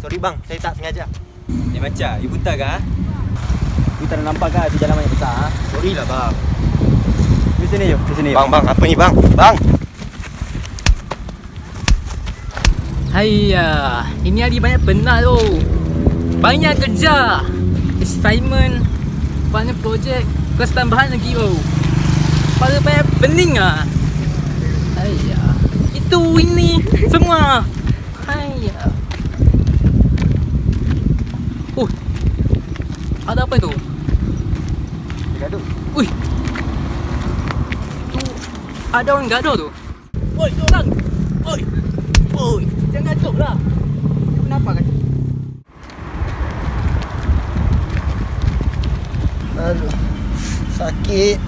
Sorry bang, saya tak sengaja. Eh macam, you buta kah? You tak nak nampak kan api jalan banyak besar ha? Sorry lah bang. Di sini yuk, di sini. Bang, bang, apa ni bang? Bang. Hayya, ini hari banyak penat tu. Banyak kerja. Assignment, banyak projek, kelas tambahan lagi tu. Pada banyak pening ah. Hayya. Itu ini semua. Hayya. Oh. Ada apa tu? Gaduh. Ui. Tu ada orang gaduh tu. Oi, tu orang. Oi. Oi, jangan gaduh lah. Kenapa kan? Aduh. Sakit.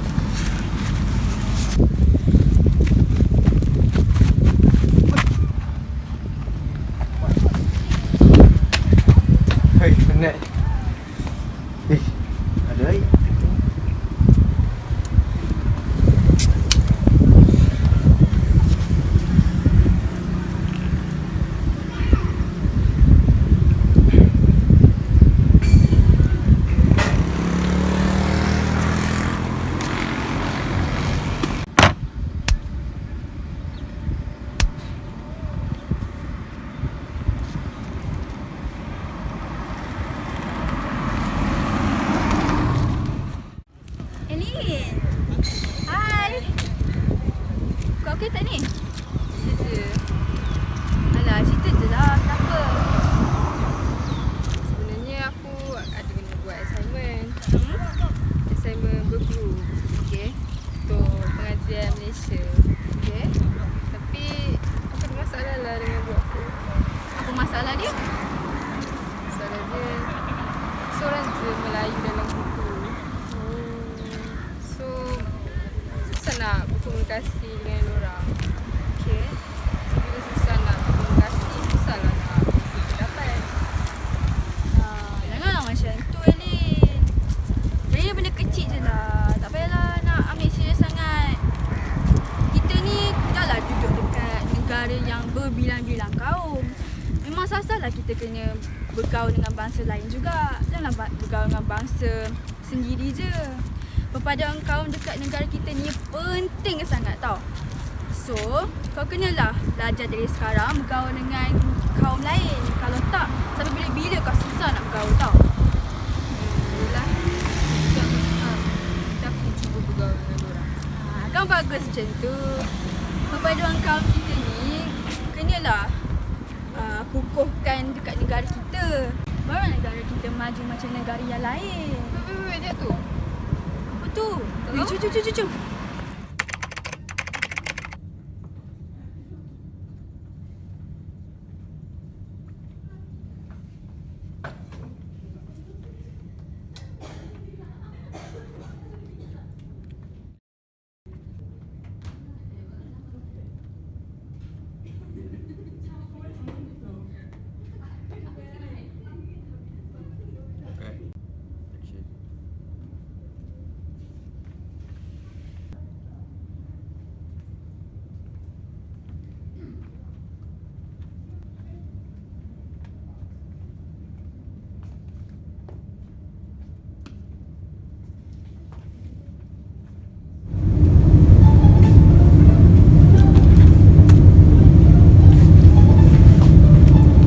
Hei, penat. Eh, ada air. Elin. Hai. Tak ni? Ya je. Alah, cerita je lah. Kenapa? Sebenarnya aku ada kena buat assignment Hmm? Assignment berguru Okey. Untuk pengajian Malaysia Okey. Tapi Aku ada masalah lah dengan buat aku Apa masalah dia? Masalah dia Seorang je Melayu dalam buku So Susah nak berkomunikasi dengan orang Okey. Bila susah nak berkomunikasi Susah lah nak beri pendapat Ah, janganlah macam tu Elin. Jadi benda kecil je lah. Tak payahlah nak ambil serius sangat. Kita ni dah lah duduk dekat negara yang berbilang-bilang kaum. Lah kita kena bergaul dengan bangsa lain juga. Janganlah bergaul dengan bangsa sendiri je. Perpaduan kaum dekat negara kita ni penting sangat tau. So, kau kenalah belajar dari sekarang bergaul dengan kaum lain. Kalau tak, sampai bila-bila kau susah nak bergaul tau. Yelah aku cuba bergaul dengan orang Ha, kan bagus macam tu. Perpaduan kaum kita ni kenalah uh, kukuhkan dekat negara kita. Baru negara kita maju macam negara yang lain. Wait, wait, wait, dia tu Apa tu? Tahu? Weh, cu, cu, cu, cu, cu.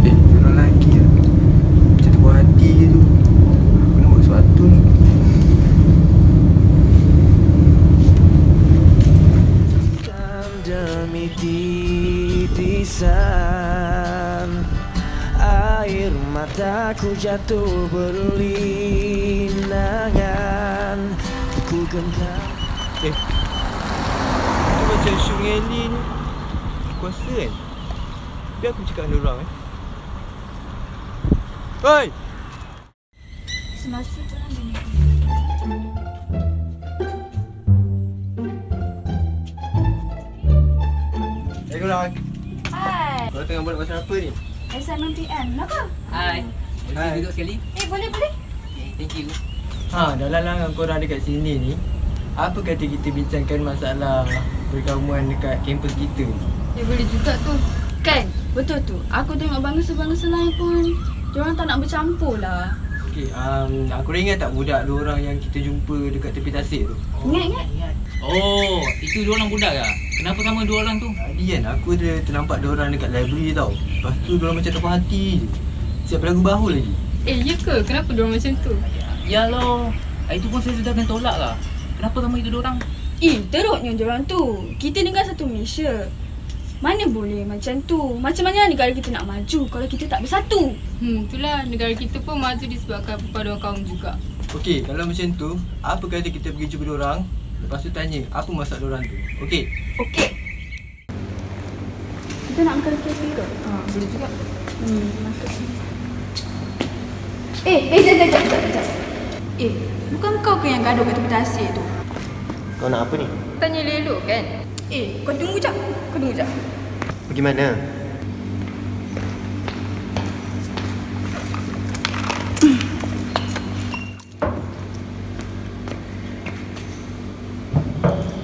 Eh, orang lelaki lah. Macam tu buat hati je tu. Aku nak buat sesuatu ni. demi titisan Air mataku jatuh berlinangan Ku genggam Eh. Tu macam Syung Eli ni. Kuasa kan? Biar aku cakap dengan orang eh. Hoi! Semasa korang dengar. Eh korang. Hai. Korang tengah buat pasal apa ni? Assignment PM. Kenapa? Hai. Boleh Hai. duduk sekali? Eh, boleh, boleh. Okay, thank you. Ha, dalam langan korang dekat sini ni Apa kata kita bincangkan masalah perkaumuan dekat kampus kita Ya boleh juga tu Kan Betul tu. Aku tengok bangsa-bangsa lain pun Diorang tak nak bercampur lah. Okey, um, aku dah ingat tak budak dua orang yang kita jumpa dekat tepi tasik tu? Ingat ingat? Oh, itu dua orang budak ke? Kenapa sama dua orang tu? Tadi kan aku ada ternampak dua orang dekat library tau. Lepas tu dua orang macam tak puas hati je. Siap berlagu bahu lagi. Eh, ya ke? Kenapa diorang macam tu? Ya loh. Itu pun saya sudah akan tolak lah. Kenapa sama itu dua orang? Eh, teruknya diorang tu. Kita negara satu Malaysia. Mana boleh macam tu? Macam mana negara kita nak maju kalau kita tak bersatu? Hmm, itulah negara kita pun maju disebabkan perpaduan kaum juga. Okey, kalau macam tu, apa kata kita pergi jumpa dua orang? Lepas tu tanya, apa masak dua orang tu? Okey. Okey. Kita nak makan KFC ke? Ha, boleh juga. Hmm, masuk sini. Eh, eh, jap, jap, jap, jap. Eh, bukan kau ke yang gaduh kat tepi tasik tu? Kau nak apa ni? Tanya elok kan? Eh, kau tunggu jap. Kau tunggu jap. Pergi mana?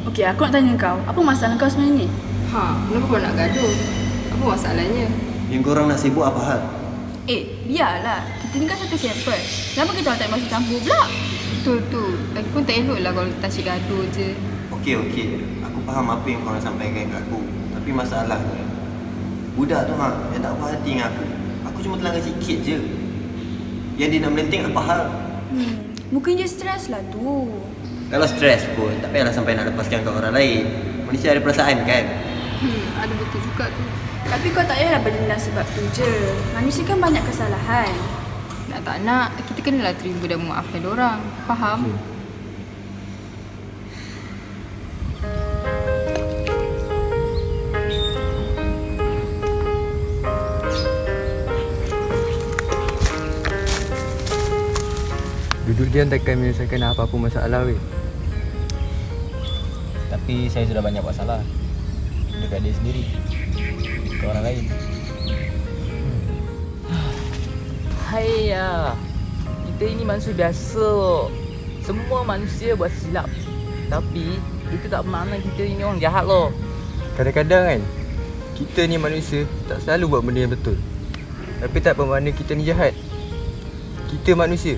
Okey, aku nak tanya kau. Apa masalah kau sebenarnya ni? Ha, kenapa kau nak gaduh? Apa masalahnya? Yang korang nak sibuk apa hal? Eh, biarlah. Kita ni kan satu campus. Kenapa kita orang tak masuk campur pula? Betul tu. Lagipun tak elok lah kalau kita asyik gaduh je. Okey, okey. Aku faham apa yang korang sampaikan kat aku. Tapi masalahnya, budak tu ha, yang tak puas hati dengan aku. Aku cuma terlanggar sikit je. Yang dia nak melenting apa hal? Hmm, mungkin dia stres lah tu. Kalau stres pun, tak payahlah sampai nak lepaskan kat orang lain. Manusia ada perasaan kan? Hmm, ada betul juga tu. Tapi kau tak payahlah berdendam sebab tu je. Manusia kan banyak kesalahan. Nak tak nak, kita kenalah terima dan memaafkan orang. Faham? Duduk diam takkan menyelesaikan apa-apa masalah weh. Tapi saya sudah banyak buat salah Dekat dia sendiri Ke orang lain Hai ya. Kita ini manusia biasa. Semua manusia buat silap. Tapi itu tak bermakna kita ini orang jahat loh. Kadang-kadang kan, kita ni manusia tak selalu buat benda yang betul. Tapi tak bermakna kita ni jahat. Kita manusia.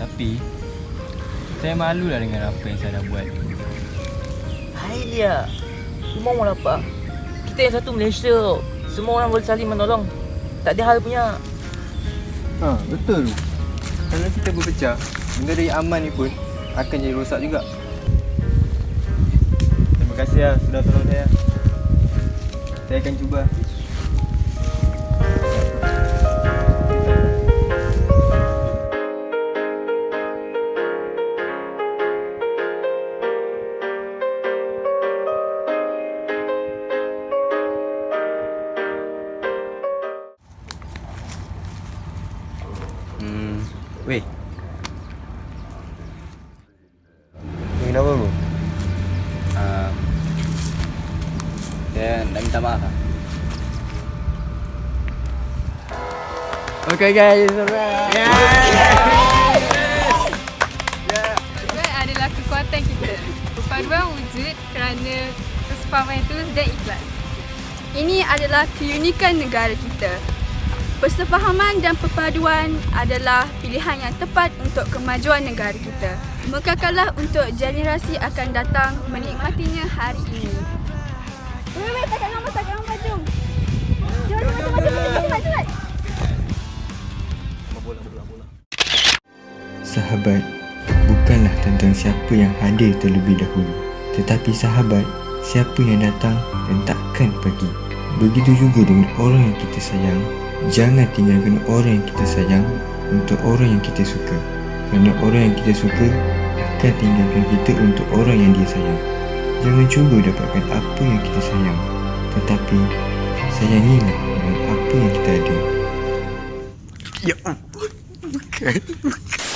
Tapi Saya malu lah dengan apa yang saya dah buat Hai dia. Semua orang apa? Kita yang satu Malaysia. Semua orang boleh saling menolong. Tak ada hal punya. Ha, betul tu. Kalau kita berpecah, benda dari aman ni pun akan jadi rosak juga. Terima kasih lah sudah tolong saya. Saya akan cuba. Kenapa bro? uh, Saya nak minta maaf lah Okay guys, Tujuan adalah kekuatan kita. Perpaduan wujud kerana kesepahaman tulus dan ikhlas. Ini adalah keunikan negara kita. Persefahaman dan perpaduan adalah pilihan yang tepat untuk kemajuan negara kita. Mekakallah untuk generasi akan datang menikmatinya hari ini. Wait, wait, takkan gambar, takkan gambar, jom. Jom, jom, jom, jom, jom, cepat, cepat. Sahabat bukanlah tentang siapa yang hadir terlebih dahulu Tetapi sahabat siapa yang datang dan takkan pergi Begitu juga dengan orang yang kita sayang Jangan tinggalkan orang yang kita sayang untuk orang yang kita suka Kerana orang yang kita suka akan tinggalkan kita untuk orang yang dia sayang Jangan cuba dapatkan apa yang kita sayang Tetapi sayangilah dengan apa yang kita ada Ya ampun. Bukan. Bukan.